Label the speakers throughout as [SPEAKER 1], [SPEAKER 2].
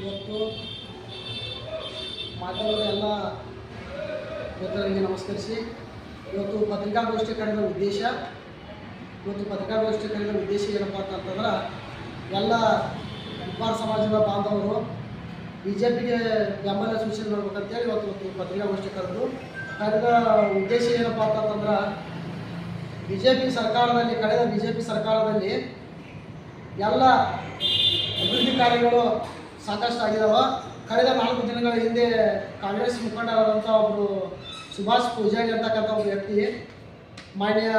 [SPEAKER 1] ಇವತ್ತು ಮಾಧ್ಯಮದ ಎಲ್ಲ ಮಿತ್ರರಿಗೆ ನಮಸ್ಕರಿಸಿ. ಇವತ್ತು ಪತ್ರಿಕಾಗೋಷ್ಠಿ ಕರೆದ ಉದ್ದೇಶ, ಇವತ್ತು ಪತ್ರಿಕಾಗೋಷ್ಠಿ ಕರೆದ ಉದ್ದೇಶ ಏನಪ್ಪ ಅಂತಂದ್ರೆ ಎಲ್ಲ ಉಪ್ಪಾರ ಸಮಾಜದ ಬಾಂಧವರು ಬಿ ಜೆ ಪಿಗೆ ಬೆಂಬಲ ಸೂಚನೆ ಮಾಡ್ಬೇಕಂತೇಳಿ ಇವತ್ತು ಇವತ್ತು ಪತ್ರಿಕಾಗೋಷ್ಠಿ ಕರೆದು. ಕರೆದ ಉದ್ದೇಶ ಏನಪ್ಪ ಅಂತಂದ್ರೆ ಬಿ ಜೆ ಪಿ ಸರ್ಕಾರದಲ್ಲಿ, ಕಳೆದ ಬಿ ಜೆ ಪಿ ಸರ್ಕಾರದಲ್ಲಿ ಎಲ್ಲ ಅಭಿವೃದ್ಧಿ ಕಾರ್ಯಗಳು ಸಾಕಷ್ಟು ಆಗಿದಾವ. ಕಳೆದ ನಾಲ್ಕು ದಿನಗಳ ಹಿಂದೆ ಕಾಂಗ್ರೆಸ್ ಮುಖಂಡರಾದಂಥ ಒಬ್ಬರು ಸುಭಾಷ್ ಪೂಜಾರಿ ಅಂತಕ್ಕಂಥ ಒಬ್ಬ ವ್ಯಕ್ತಿ, ಮಾನ್ಯ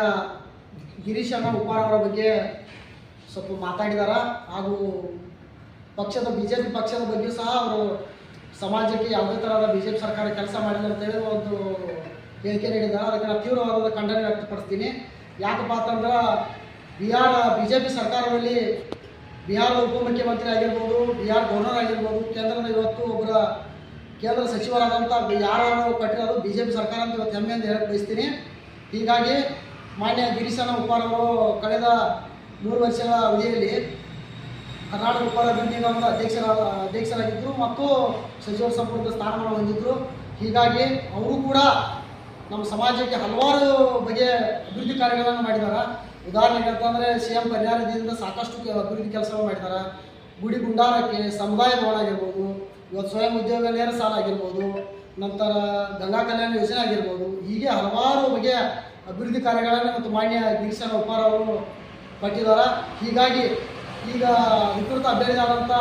[SPEAKER 1] ಗಿರೀಶ್ ಅಣ್ಣ ಉಪ್ಪಾರ್ ಅವರ ಬಗ್ಗೆ ಸ್ವಲ್ಪ ಮಾತಾಡಿದಾರ. ಹಾಗೂ ಪಕ್ಷದ ಬಿ ಜೆ ಪಿ ಪಕ್ಷದ ಬಗ್ಗೆ ಸಹ ಅವರು ಸಮಾಜಕ್ಕೆ ಯಾವುದೇ ಥರದ ಬಿ ಜೆ ಪಿ ಸರ್ಕಾರ ಕೆಲಸ ಮಾಡಿಲ್ಲ ಅಂತೇಳಿ ಒಂದು ಹೇಳಿಕೆ ನೀಡಿದ್ದಾರೆ. ಅದಕ್ಕೆ ನಾನು ತೀವ್ರವಾದ ಖಂಡನೆ ವ್ಯಕ್ತಪಡಿಸ್ತೀನಿ. ಯಾಕಪ್ಪ ಅಂತಂದ್ರೆ, ಬಿಹಾರ ಬಿ ಜೆ ಪಿ ಸರ್ಕಾರದಲ್ಲಿ ಬಿಹಾರದ ಉಪಮುಖ್ಯಮಂತ್ರಿ ಆಗಿರ್ಬೋದು, ಬಿಹಾರ್ ಗವರ್ನರ್ ಆಗಿರ್ಬೋದು ಕೇಂದ್ರದ ಇವತ್ತು ಒಬ್ಬರ ಕೇಂದ್ರ ಸಚಿವರಾದಂಥ ಯಾರು ಕಟ್ಟಿರೋದು ಬಿ ಜೆ ಪಿ ಸರ್ಕಾರ ಅಂತ ಇವತ್ತು ಹೆಮ್ಮೆಯಿಂದ ಹೇಳಕ್ಕೆ ಬಯಸ್ತೀನಿ. ಹೀಗಾಗಿ ಮಾನ್ಯ ಗಿರೀಶನ ಉಪ್ಪಾರ್ ಅವರು ಕಳೆದ ಮೂರು ವರ್ಷಗಳ ಅವಧಿಯಲ್ಲಿ ಕರ್ನಾಟಕ ಉಪ್ಪಾರ ಅಭಿವೃದ್ಧಿ ನಿಗಮದ ಅಧ್ಯಕ್ಷರ, ಅಧ್ಯಕ್ಷರಾಗಿದ್ದರು ಮತ್ತು ಸಚಿವ ಸಂಪುಟದ ಸ್ಥಾನಮಾನ ಹೊಂದಿದ್ದರು. ಹೀಗಾಗಿ ಅವರು ಕೂಡ ನಮ್ಮ ಸಮಾಜಕ್ಕೆ ಹಲವಾರು ಬಗೆಯ ಅಭಿವೃದ್ಧಿ ಕಾರ್ಯಗಳನ್ನು ಮಾಡಿದ್ದಾರೆ ಉದಾಹರಣೆಗೆ ಅಂತಂದರೆ ಸಿ ಎಂ ಪರಿಹಾರ ನಿಧಿಯಿಂದ ಸಾಕಷ್ಟು ಅಭಿವೃದ್ಧಿ ಕೆಲಸಗಳು ಮಾಡಿದ್ದಾರೆ ಗುಡಿ ಗುಂಡಾರಕ್ಕೆ ಸಮುದಾಯ ಭವನ ಆಗಿರ್ಬೋದು, ಇವತ್ತು ಸ್ವಯಂ ಉದ್ಯೋಗ ನೇರ ಸಾಲ ಆಗಿರ್ಬೋದು, ನಂತರ ಗಂಗಾ ಕಲ್ಯಾಣ ಯೋಜನೆ ಆಗಿರ್ಬೋದು. ಹೀಗೆ ಹಲವಾರು ಬಗೆಯ ಅಭಿವೃದ್ಧಿ ಕಾರ್ಯಗಳನ್ನು ಮತ್ತು ಮಾನ್ಯ ಗಿರೀಶನ ಉಪ್ಪಾರ್ ಅವರು ಹೀಗಾಗಿ ಈಗ ಅಧಿಕೃತ ಅಭ್ಯರ್ಥಿ ಆದಂಥ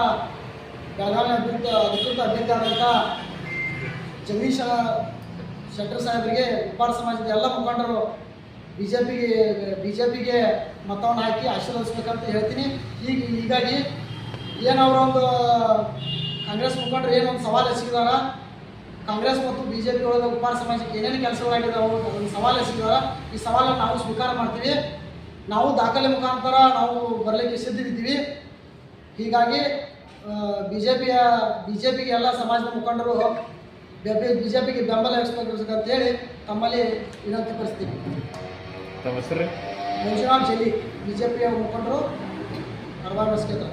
[SPEAKER 1] ಬೆಳಗಾವಿ ಅಭಿವೃದ್ಧಿ ಅಧಿಕೃತ ಅಭ್ಯರ್ಥಿ ಆದಂಥ ಜಗದೀಶ ಶೆಟ್ಟರ್ ಸಾಹೇಬರಿಗೆ ಉಪ್ಪಾರ ಸಮಾಜದ ಎಲ್ಲ ಮುಖಂಡರು ಬಿ ಜೆ ಪಿಗೆ ಬಿ ಜೆ ಪಿಗೆ ಮತವನ್ನು ಹಾಕಿ ಆಶೀರ್ವದಿಸ್ಬೇಕಂತ ಹೇಳ್ತೀನಿ. ಈಗ, ಹೀಗಾಗಿ ಏನು ಅವರೊಂದು ಕಾಂಗ್ರೆಸ್ ಮುಖಂಡರು ಏನೊಂದು ಸವಾಲು ಎಸಗಿದಾರ? ಕಾಂಗ್ರೆಸ್ ಮತ್ತು ಬಿ ಜೆ ಪಿ ಒಳಗೆ ಉಪ್ಪಾರ ಸಮಾಜಕ್ಕೆ ಏನೇನು ಕೆಲಸಗಳಾಗಿದ್ದಾವೆ ಒಂದು ಸವಾಲು ಎಸಗಿದಾರ. ಈ ಸವಾಲನ್ನು ನಾವು ಸ್ವೀಕಾರ ಮಾಡ್ತೀವಿ. ನಾವು ದಾಖಲೆ ಮುಖಾಂತರ ನಾವು ಬರಲಿಕ್ಕೆ ಸಿದ್ಧವಿದ್ದೀವಿ ಹೀಗಾಗಿ ಬಿ ಜೆ ಪಿಯ ಬಿ ಜೆ ಪಿಗೆ ಎಲ್ಲ ಸಮಾಜದ ಮುಖಂಡರು ಬಿ ಜೆ ಪಿಗೆ ಬೆಂಬಲ ಹೇಳಿ ತಮ್ಮಲ್ಲಿ ವಿನಂತಿ ಪಡಿಸ್ತೀನಿ.
[SPEAKER 2] ತಮ್ಮ ಹೆಸರು?
[SPEAKER 1] ಮಂಜುನಾಥ್ ಜಲ್ಲಿ ಬಿ ಜೆ ಪಿಯ ಮುಖಂಡರು ಅರ್ವಾನ್ ಕ್ಷೇತ್ರ.